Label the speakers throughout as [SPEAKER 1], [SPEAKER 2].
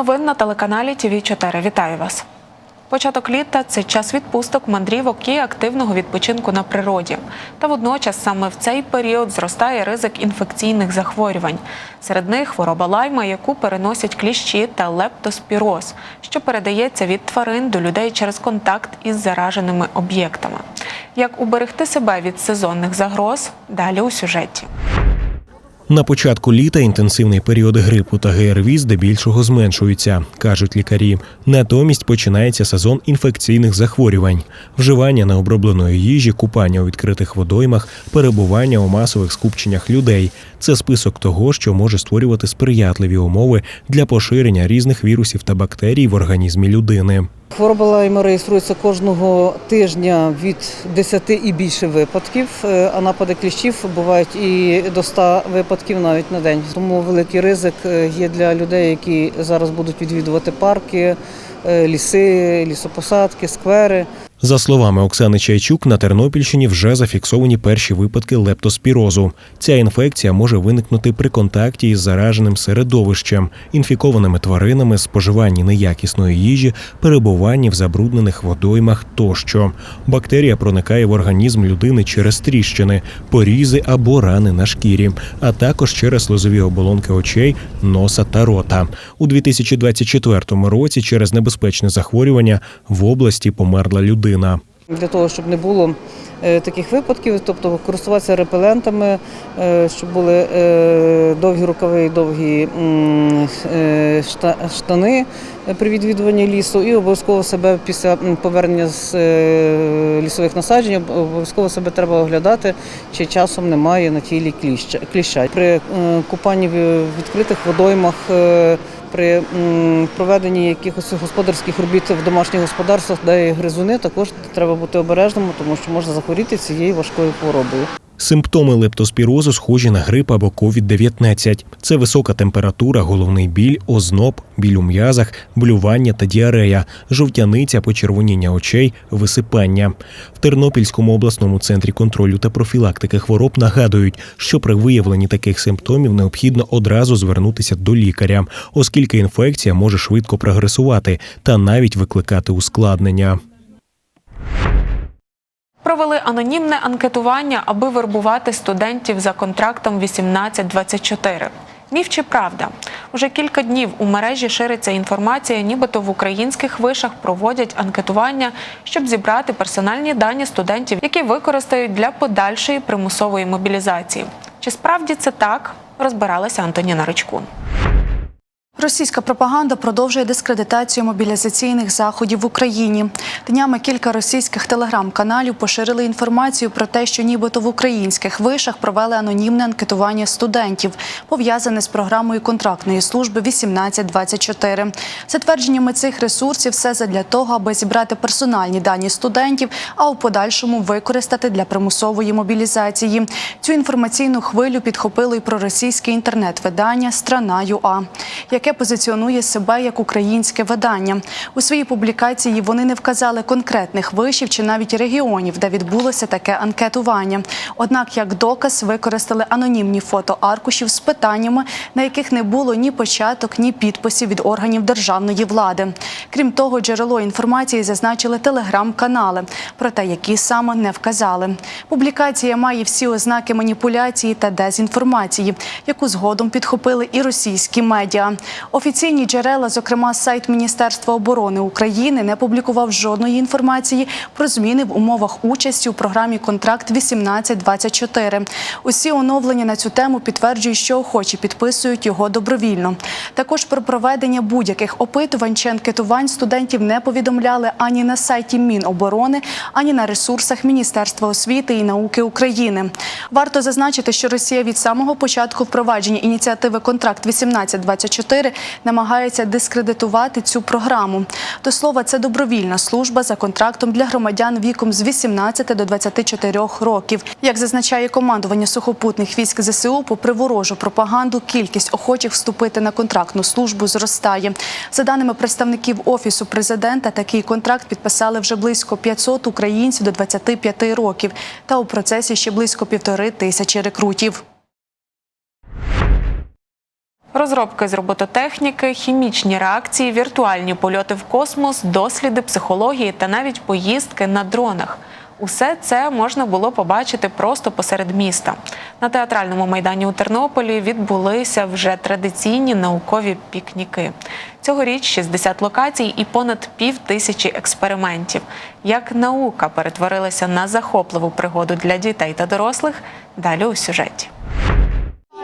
[SPEAKER 1] Новин на телеканалі ТВ 4 Вітаю вас. Початок літа це час відпусток, мандрівок і активного відпочинку на природі. Та водночас саме в цей період зростає ризик інфекційних захворювань. Серед них хвороба лайма, яку переносять кліщі та лептоспіроз, що передається від тварин до людей через контакт із зараженими об'єктами. Як уберегти себе від сезонних загроз? Далі у сюжеті.
[SPEAKER 2] На початку літа інтенсивний період грипу та ГРВІ здебільшого зменшуються, кажуть лікарі. Натомість починається сезон інфекційних захворювань, вживання необробленої їжі, купання у відкритих водоймах, перебування у масових скупченнях людей. Це список того, що може створювати сприятливі умови для поширення різних вірусів та бактерій в організмі людини.
[SPEAKER 3] Хвороба лайма реєструється кожного тижня від 10 і більше випадків, е, а напади кліщів бувають і до 100 випадків навіть на день. Тому великий ризик е, є для людей, які зараз будуть відвідувати парки, е, ліси, лісопосадки, сквери.
[SPEAKER 2] За словами Оксани Чайчук, на Тернопільщині вже зафіксовані перші випадки лептоспірозу. Ця інфекція може виникнути при контакті із зараженим середовищем, інфікованими тваринами, споживанні неякісної їжі, перебуванні в забруднених водоймах тощо. Бактерія проникає в організм людини через тріщини, порізи або рани на шкірі, а також через слизові оболонки очей, носа та рота. У 2024 році через небезпечне захворювання в області померла людина.
[SPEAKER 3] Для того, щоб не було е, таких випадків, тобто користуватися репелентами, е, щоб були е, довгі рукави і довгі шта- штани при відвідуванні лісу, і обов'язково себе після повернення з лісових насаджень, обов'язково себе треба оглядати, чи часом немає на тілі кліща. При купанні в відкритих водоймах. При проведенні якихось господарських робіт в домашніх господарствах, де є гризуни, також треба бути обережним, тому що можна захворіти цією важкою хворобою.
[SPEAKER 2] Симптоми лептоспірозу схожі на грип або COVID-19. Це висока температура, головний біль, озноб, біль у м'язах, блювання та діарея, жовтяниця, почервоніння очей, висипання. В Тернопільському обласному центрі контролю та профілактики хвороб нагадують, що при виявленні таких симптомів необхідно одразу звернутися до лікаря, оскільки інфекція може швидко прогресувати та навіть викликати ускладнення.
[SPEAKER 1] Провели анонімне анкетування, аби вербувати студентів за контрактом 1824. Міф чи правда? Уже кілька днів у мережі шириться інформація, нібито в українських вишах проводять анкетування, щоб зібрати персональні дані студентів, які використають для подальшої примусової мобілізації. Чи справді це так? Розбиралася Антоніна Ричкун.
[SPEAKER 4] Російська пропаганда продовжує дискредитацію мобілізаційних заходів в Україні. Днями кілька російських телеграм-каналів поширили інформацію про те, що нібито в українських вишах провели анонімне анкетування студентів, пов'язане з програмою контрактної служби 1824. За твердженнями цих ресурсів, все задля того, аби зібрати персональні дані студентів, а у подальшому використати для примусової мобілізації. Цю інформаційну хвилю підхопило і проросійське інтернет-видання Страна.ЮА, яке позиціонує себе як українське видання. У своїй публікації вони не вказали конкретних вишів чи навіть регіонів, де відбулося таке анкетування. Однак, як доказ, використали анонімні фото аркушів з питаннями, на яких не було ні початок, ні підписів від органів державної влади. Крім того, джерело інформації зазначили телеграм-канали, проте які саме не вказали. Публікація має всі ознаки маніпуляції та дезінформації, яку згодом підхопили і російські медіа. Офіційні джерела, зокрема сайт Міністерства оборони України, не публікував жодної інформації про зміни в умовах участі у програмі Контракт 1824 Усі оновлення на цю тему підтверджують, що охочі підписують його добровільно. Також про проведення будь-яких опитувань чи анкетувань студентів не повідомляли ані на сайті Міноборони, ані на ресурсах Міністерства освіти і науки України. Варто зазначити, що Росія від самого початку впровадження ініціативи Контракт 1824 намагається дискредитувати цю програму. До слова, це добровільна служба за контрактом для громадян віком з 18 до 24 років. Як зазначає командування сухопутних військ ЗСУ, попри ворожу пропаганду, кількість охочих вступити на контрактну службу зростає. За даними представників офісу президента, такий контракт підписали вже близько 500 українців до 25 років, та у процесі ще близько півтори тисячі рекрутів.
[SPEAKER 1] Розробки з робототехніки, хімічні реакції, віртуальні польоти в космос, досліди психології та навіть поїздки на дронах. Усе це можна було побачити просто посеред міста. На театральному майдані у Тернополі відбулися вже традиційні наукові пікніки. Цьогоріч 60 локацій і понад пів тисячі експериментів. Як наука перетворилася на захопливу пригоду для дітей та дорослих, далі у сюжеті.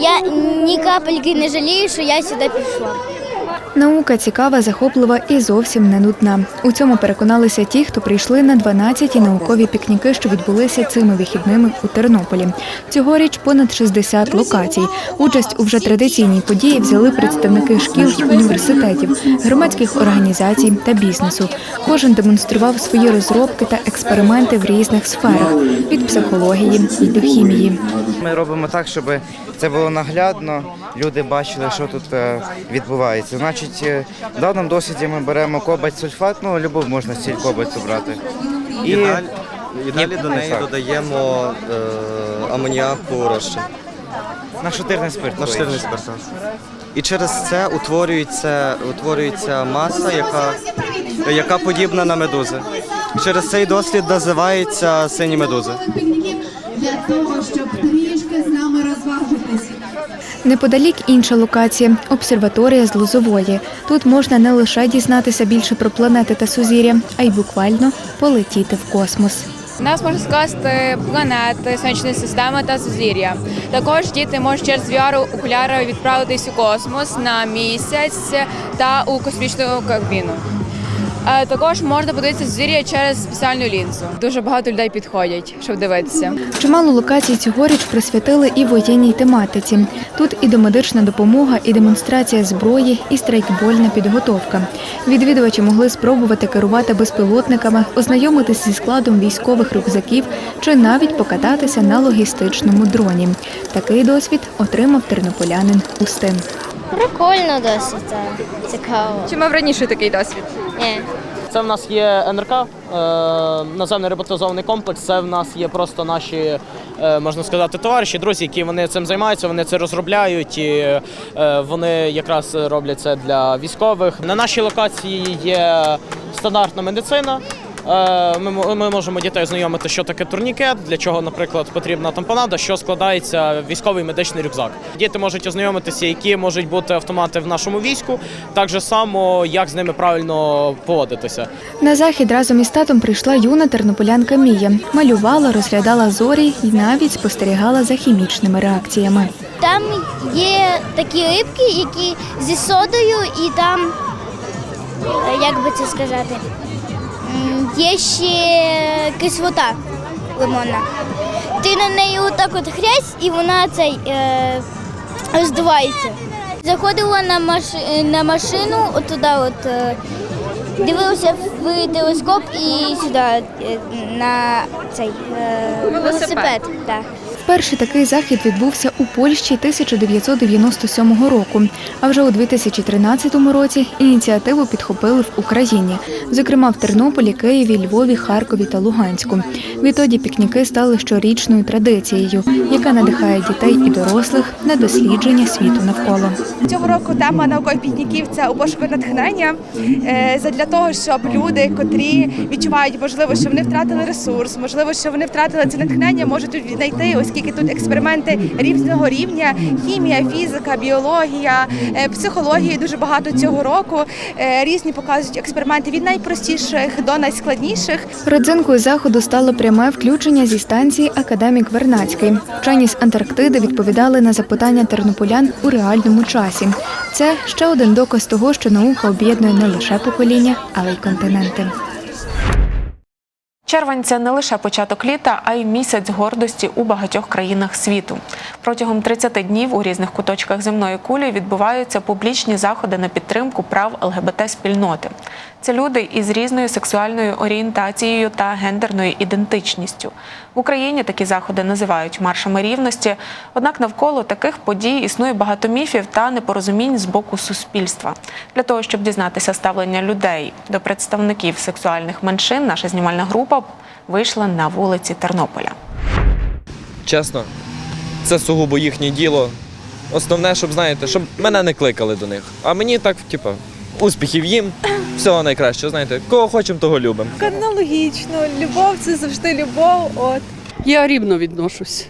[SPEAKER 5] Я ні капельки не жалію, що я сюди пішла.
[SPEAKER 6] Наука цікава, захоплива і зовсім не нудна. У цьому переконалися ті, хто прийшли на 12-ті наукові пікніки, що відбулися цими вихідними у Тернополі. Цьогоріч понад 60 локацій. Участь у вже традиційній події взяли представники шкіл університетів, громадських організацій та бізнесу. Кожен демонстрував свої розробки та експерименти в різних сферах від психології й до хімії.
[SPEAKER 7] Ми робимо так, щоб це було наглядно, люди бачили, що тут е, відбувається. Значить, е, в даному досвіді ми беремо кобальт сульфат, ну любов можна з ціль кобальту брати. І,
[SPEAKER 8] І далі, і далі до неї
[SPEAKER 7] так.
[SPEAKER 8] додаємо е, амоніаку розчин
[SPEAKER 7] на шатирний спирт.
[SPEAKER 8] на штирний спиртаж. І через це утворюється, утворюється маса, яка, яка подібна на медузи. Через цей дослід називається сині медузи.
[SPEAKER 9] для того, щоб
[SPEAKER 6] Неподалік інша локація обсерваторія з Лозової. Тут можна не лише дізнатися більше про планети та сузір'я, а й буквально полетіти в космос.
[SPEAKER 10] У нас можна скласти планети, сонячної системи та сузір'я. Також діти можуть через VR окуляри відправитись у космос на місяць та у космічну кабіну. Е, Також можна подивитися сузір'я через спеціальну лінзу. Дуже багато людей підходять, щоб дивитися.
[SPEAKER 6] Чимало локацій цьогоріч присвятили і воєнній тематиці. Тут і домедична допомога, і демонстрація зброї, і страйкбольна підготовка. Відвідувачі могли спробувати керувати безпілотниками, ознайомитися зі складом військових рюкзаків чи навіть покататися на логістичному дроні. Такий досвід отримав тернополянин Устин.
[SPEAKER 5] Прикольно досить цікаво.
[SPEAKER 10] Чи мав раніше такий досвід?
[SPEAKER 5] Ні.
[SPEAKER 11] Це в нас є НРК, е, наземний роботизований комплекс. Це в нас є просто наші, е, можна сказати, товариші, друзі, які вони цим займаються, вони це розробляють і е, вони якраз роблять це для військових. На нашій локації є стандартна медицина. Е, Ми, ми можемо дітей знайомити, що таке турнікет, для чого, наприклад, потрібна тампонада, що складається військовий медичний рюкзак. Діти можуть ознайомитися, які можуть бути автомати в нашому війську, так же само, як з ними правильно поводитися.
[SPEAKER 6] На захід разом із татом прийшла юна тернополянка Мія. Малювала, розглядала зорі і навіть спостерігала за хімічними реакціями.
[SPEAKER 5] Там є такі рибки, які зі содою, і там, як би це сказати, є ще кислота лимонна. Ти на неї отак от грязь і вона цей е, роздувається. Заходила на, маш... на машину, от туди от. Е, Дивилася в телескоп і сюди е, на цей е, велосипед. Так.
[SPEAKER 6] Перший такий захід відбувся у Польщі 1997 року. А вже у 2013 році ініціативу підхопили в Україні, зокрема в Тернополі, Києві, Львові, Харкові та Луганську. Відтоді пікніки стали щорічною традицією, яка надихає дітей і дорослих на дослідження світу навколо.
[SPEAKER 10] Цього року тема наукових пікніків це у пошуку натхнення е, задля того, щоб люди, котрі відчувають, можливо, що вони втратили ресурс, можливо, що вони втратили це натхнення, можуть тут знайти, оскільки тут експерименти різного рівня: хімія, фізика, біологія, е, психології дуже багато цього року. Е, Різні показують експерименти від найпростіших до найскладніших.
[SPEAKER 6] Родзинкою заходу стало пряме включення зі станції Академік Вернацький. Вчені з Антарктиди відповідали на запитання тернополян у реальному часі. Це ще один доказ того, що наука об'єднує не лише покоління, але й континенти.
[SPEAKER 1] Червень це не лише початок літа, а й місяць гордості у багатьох країнах світу. Протягом 30 днів у різних куточках земної кулі відбуваються публічні заходи на підтримку прав ЛГБТ спільноти. Це люди із різною сексуальною орієнтацією та гендерною ідентичністю. В Україні такі заходи називають маршами рівності. Однак навколо таких подій існує багато міфів та непорозумінь з боку суспільства. Для того щоб дізнатися ставлення людей до представників сексуальних меншин, наша знімальна група вийшла на вулиці Тернополя.
[SPEAKER 8] Чесно, це сугубо їхнє діло.
[SPEAKER 12] Основне, щоб знаєте, щоб мене не кликали до них. А мені так, типу, успіхів їм, всього найкращого. Знаєте, кого хочемо, того любимо.
[SPEAKER 13] Аналогічно, любов це завжди любов. От.
[SPEAKER 14] Я рівно відношусь.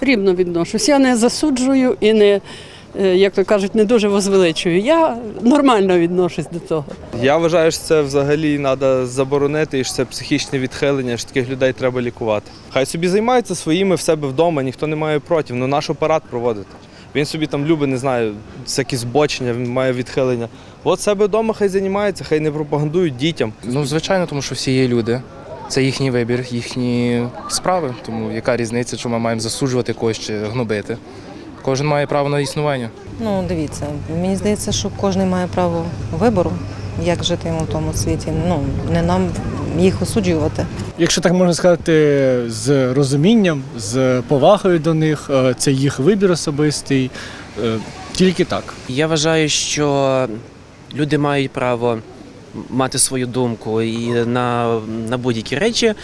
[SPEAKER 14] Рівно відношусь. Я не засуджую і не, е, як то кажуть, не дуже возвеличую. Я нормально відношусь до того.
[SPEAKER 15] Я вважаю, що це взагалі треба заборонити, і що це психічне відхилення, що таких людей треба лікувати. Хай собі займаються своїми в себе вдома, ніхто не має проти, ну наш апарат проводити. Він собі там любить, не знаю, всякі збочення, він має відхилення. От себе вдома хай займається, хай не пропагандують дітям.
[SPEAKER 16] Ну, звичайно, тому що всі є люди. Це їхній вибір, їхні справи. Тому яка різниця, що ми маємо засуджувати когось чи гнобити? Кожен має право на існування.
[SPEAKER 17] Ну, дивіться, мені здається, що кожен має право вибору, як жити йому в тому світі. Ну, не нам їх осуджувати.
[SPEAKER 18] Якщо так можна сказати, з розумінням, з повагою до них, е, це їх вибір особистий, е, тільки так.
[SPEAKER 19] Я вважаю, що люди мають право мати свою думку і на, на будь-які речі.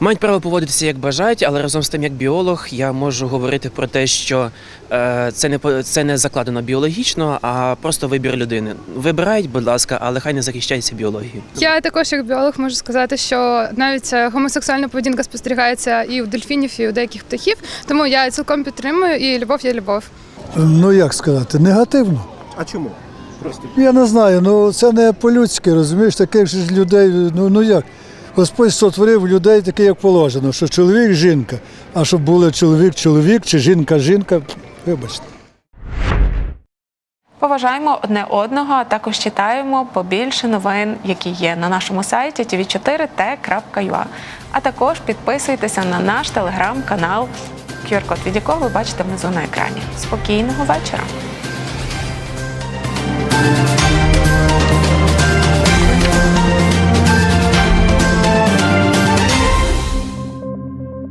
[SPEAKER 19] Мають право поводитися як бажають, але разом з тим, як біолог, я можу говорити про те, що е, це не по- це не закладено біологічно, а просто вибір людини. Вибирають, будь ласка, але хай не захищається біологією.
[SPEAKER 13] Я також як біолог можу сказати, що навіть е, гомосексуальна поведінка спостерігається і у дельфінів, і у деяких птахів. Тому я цілком підтримую і любов є любов.
[SPEAKER 18] Ну як сказати, негативно.
[SPEAKER 20] А чому? Просто
[SPEAKER 18] Я не знаю, ну це не по-людськи, розумієш, таких ж людей, ну, ну як. Господь сотворив людей таке, як положено, що чоловік жінка, а щоб були чоловік чоловік чи жінка жінка, вибачте.
[SPEAKER 1] Поважаємо одне одного, а також читаємо побільше новин, які є на нашому сайті tv4t.ua. А також підписуйтеся на наш телеграм-канал, QR-код від якого ви бачите внизу на екрані. Спокійного вечора! Thank you.